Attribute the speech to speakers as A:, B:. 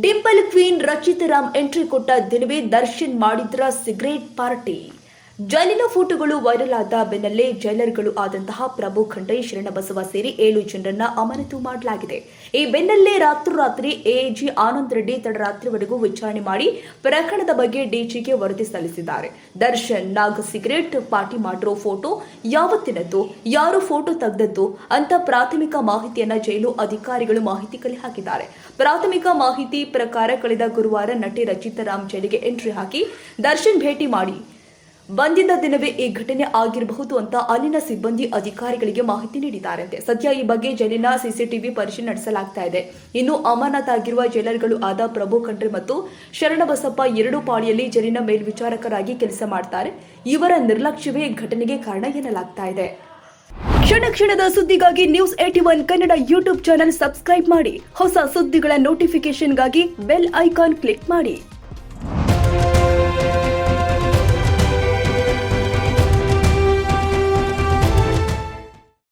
A: Dimple queen Rachita Ram entry ಕೊಟ್ಟ ದಿನವೇ ದರ್ಶನ್ ಮಾಡಿದ್ರ ಸಿಗರೇಟ್ ಪಾರ್ಟಿ. ಜೈಲಿನ ಫೋಟೋಗಳು ವೈರಲ್ ಆದ ಬೆನ್ನಲ್ಲೇ ಜೈಲರ್ಗಳು ಆದಂತಹ ಪ್ರಭು ಖಂಡ್ರೆ ಶರಣಬಸವ ಸೇರಿ ಏಳು ಜನರನ್ನ ಅಮಾನತು ಮಾಡಲಾಗಿದೆ. ಈ ಬೆನ್ನಲ್ಲೇ ರಾತ್ರೋರಾತ್ರಿ ಎಜಿ ಆನಂದ್ ರೆಡ್ಡಿ ತಡರಾತ್ರಿವರೆಗೂ ವಿಚಾರಣೆ ಮಾಡಿ ಪ್ರಕರಣದ ಬಗ್ಗೆ ಡಿಜಿಗೆ ವರದಿ ಸಲ್ಲಿಸಿದ್ದಾರೆ. ದರ್ಶನ್, ನಾಗ್ ಸಿಗರೇಟ್, ಪಾರ್ಟಿ ಮಾಡಿರೋ ಫೋಟೋ ಯಾವತ್ತಿನದ್ದು, ಯಾರು ಫೋಟೋ ತೆಗೆದದ್ದು ಅಂತ ಪ್ರಾಥಮಿಕ ಮಾಹಿತಿಯನ್ನ ಜೈಲು ಅಧಿಕಾರಿಗಳು ಮಾಹಿತಿ ಕಲೆ ಹಾಕಿದ್ದಾರೆ ಪ್ರಾಥಮಿಕ ಮಾಹಿತಿ ಪ್ರಕಾರ ಕಳೆದ ಗುರುವಾರ ನಟಿ ರಚಿತಾರಾಮ್ ಜೈಲಿಗೆ ಎಂಟ್ರಿ ಹಾಕಿ ದರ್ಶನ್ ಭೇಟಿ ಮಾಡಿ ಬಂದಿದ್ದ ದಿನವೇ ಈ ಘಟನೆ ಆಗಿರಬಹುದು ಅಂತ ಅಲ್ಲಿನ ಸಿಬ್ಬಂದಿ ಅಧಿಕಾರಿಗಳಿಗೆ ಮಾಹಿತಿ ನೀಡಿದ್ದಾರಂತೆ. ಸದ್ಯ ಈ ಬಗ್ಗೆ ಜೈಲಿನ ಸಿಸಿಟಿವಿ ಪರಿಶೀಲನೆ ನಡೆಸಲಾಗ್ತಾ ಇದೆ. ಇನ್ನು ಅಮಾನತಾಗಿರುವ ಜೈಲರ್ಗಳು ಆದ ಪ್ರಭು ಖಂಡ್ರೆ ಮತ್ತು ಶರಣಬಸಪ್ಪ ಎರಡು ಪಾಳಿಯಲ್ಲಿ ಜೈಲಿನ ಮೇಲ್ವಿಚಾರಕರಾಗಿ ಕೆಲಸ ಮಾಡ್ತಾರೆ. ಇವರ ನಿರ್ಲಕ್ಷ್ಯವೇ ಘಟನೆಗೆ ಕಾರಣ ಎನ್ನಲಾಗ್ತಾ ಇದೆ. ಕ್ಷಣ ಕ್ಷಣದ ಸುದ್ದಿಗಾಗಿ news eighty one Kannada YouTube channel subscribe ಮಾಡಿ. ಹೊಸ ಸುದ್ದಿಗಳ ನೋಟಿಫಿಕೇಶನ್ಗಾಗಿ ಬೆಲ್ ಐಕಾನ್ ಕ್ಲಿಕ್ ಮಾಡಿ.